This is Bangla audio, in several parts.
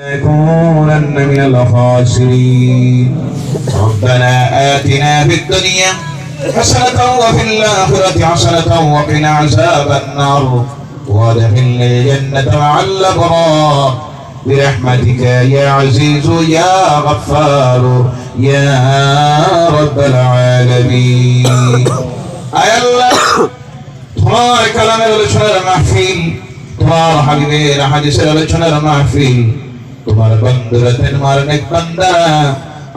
لنكونن من الخاسرين ربنا آتنا في الدنيا حسنة وفي الآخرة حسنة وقنا عذاب النار وادخلنا الجنة مع الأبرار برحمتك يا عزيز يا غفار يا رب العالمين أي الله তোমার কালামের আলোচনার মাহফিল তোমার হাবিবের হাদিসের আলোচনার মাহফিল তোমার বন্ধুরতের মারনেক বান্দা।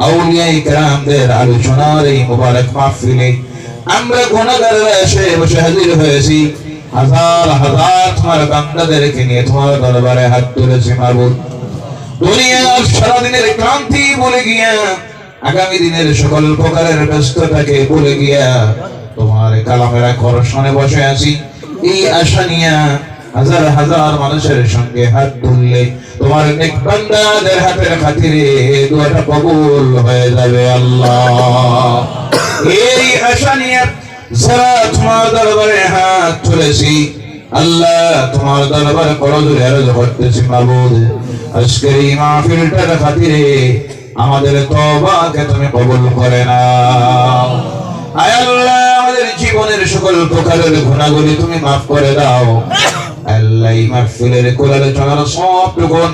আউলিয়াই کرامদের আলোচনার এই মোবারক মাহফিলে। আমরা গুনাহগাররা এসে বসে হাজির হয়েছি। হাজার হাজার তোমার বান্দাদেরকে নিয়ে তোমার দরবারে হাত তুলেছি মাবুদ দুনিয়ার সারাদিনের ক্লান্তি বলে গিয়া, আগামী দিনের সকল প্রকারের ব্যস্ততাকে বলে গিয়া তোমার কালামের আকর্ষণে বসে আছি। এই আশা নিয়া হাজার হাজার মানুষের সঙ্গে হাত তুললে তোমার নেক বান্দাদের হাতের খাতিরে দোয়াটা কবুল হয়ে যাবে আল্লাহ। এই আশা নিয়ে যারা তোমার দরবারে হাত তুলেছি, আল্লাহ তোমার দরবারে করজুরে আরজ করতেছি মাবুদ। আজকের এই মাহফিলটার খাতিরে আমাদের তওবাকে তুমি কবুল করে নাও। আয় আল্লাহ, আমাদের জীবনের সকল প্রকারের গুণাগুলি তুমি মাফ করে দাও। আল্লাহ মাহফিলের কোলালে চলার সব টুকুন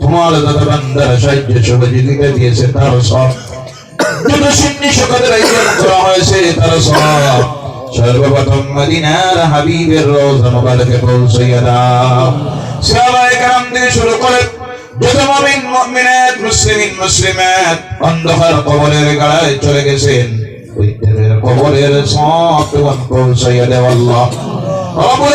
তোমার দাদা বান্দার সাহায্য সহযোগিতা দিয়েছে তার সব। যত সুন্নি সকলের করা হয়েছে তার সব। সর্বপ্রথম মদিনার হাবিবের রোজা মুবারকে পৌঁছাইয়া দাও। সাহাবায়ে কেরাম থেকে শুরু করে, যত মুমিন, মুমিনাত, মুসলিমিন, মুসলিমাত, অন্ধকার কবরের গাড়ায় চলে গেছেন। প্রত্যেকের কবরের সব পৌঁছাইয়া দেও আল্লাহ। রব্বুল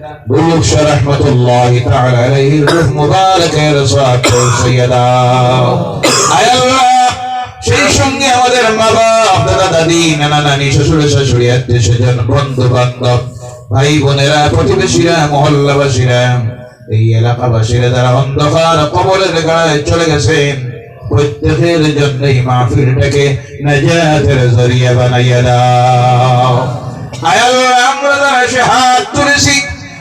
শাহ রহমতুল্লাহ তাআলা আলাইহি রূহ মুবারকের সাথ পৌঁছাইয়া দাও আয় আল্লাহ সেই সঙ্গে আমাদের মা বাপ দাদা দাদি নানা নানি শ্বশুর শাশুড়ি আত্মীয় স্বজন বন্ধু বান্ধব ভাই বোনেরা প্রতিবেশীরা মহল্লাবাসীরা এই এলাকাবাসীরা যারা অন্ধকার কবরের গায়ে চলে গেছেন প্রত্যেকের জন্য এই মাহফিলটাকে নাজাতের জরিয়া বানাইয়া দাও। আয় আল্লাহ, আমরা যারা এসে হাত তুলেছি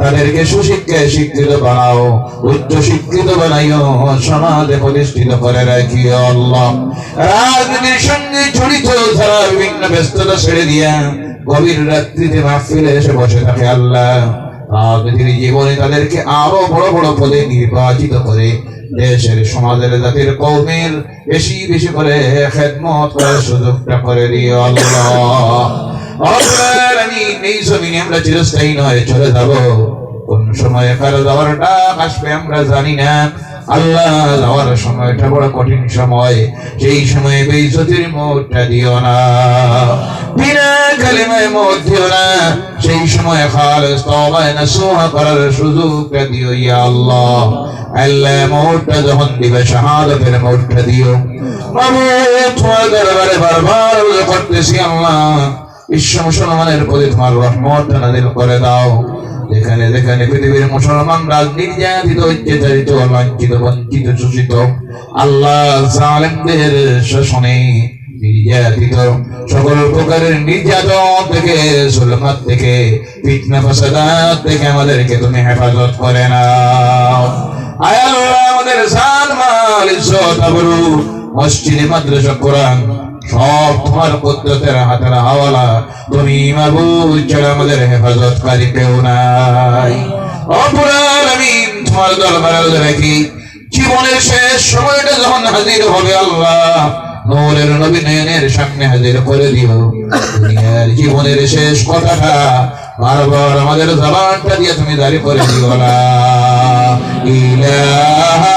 তাদেরকে সুশিক্ষায় শিক্ষিত বানাও, উচ্চ শিক্ষিত বানাইও, সমাজে প্রতিষ্ঠিত করে রাখিও আল্লাহ। রাজনীতির সঙ্গে জড়িত যারা বিভিন্ন ব্যস্ততা ছেড়ে দিয়া গভীর রাত্রিতে মাহফিলে এসে বসে থাকে আল্লাহ। রাজনীতির জীবনে তাদেরকে আরও বড় বড় পদে নির্বাচিত করে দেশের সমাজের জাতির কৌমের বেশি বেশি করে খেদমত করার সুযোগটা করে দিও আমি এই আমরা চিরস্থায়ী নয়, চলে যাব। কোন সময় কারও যাওয়ার ডাক আসবে আমরা জানি না। আল্লাহ যাওয়ার সময়টা বড় কঠিন সময়, সেই সময়ে দিও না। বিনা কালেমায় মত দিও না। সেই সময় করার সুযোগটা দিও ইয়া আল্লাহ। আল্লাহ যখন দিবে, শাহাদাতের মোটটা দিও। করতেছি আল্লাহ। বিশ্ব মুসলমানের প্রতি তোমার রহমত নাজিল করে দাও। যেখানে যেখানে পৃথিবীর মুসলমানরা নির্যাতিত অত্যাচারিত লাঞ্ছিত বঞ্চিত, শোষিত, আল্লাহ জালেমদের শাসনে নির্যাতিত, সকল প্রকারের নির্যাতন থেকে সুলমাত থেকে, ফিতনা, ফাসাদাত থেকে আমাদেরকে তুমি হেফাজত করে নাও। আয় আল্লাহ আমাদের জান মাল ইজ্জত, আবরু, মসজিদে, মাদ্রাসা, কোরআন সব তোমার কুদরতের হাতের হাওয়ালা। তুমি মাবুদ ছাড়া আমাদের কেউ নাই। রব্বুল আলামিন তোমার দরবারে জীবনের শেষ সময়টা যখন হাজির হবে আল্লাহ, নূরের নবী সামনে হাজির করে দিও। দুনিয়ার জীবনের শেষ কথাটা বারবার আমাদের জবানটা দিয়ে তুমি দাঁড়ি করে দিও লা ইলাহা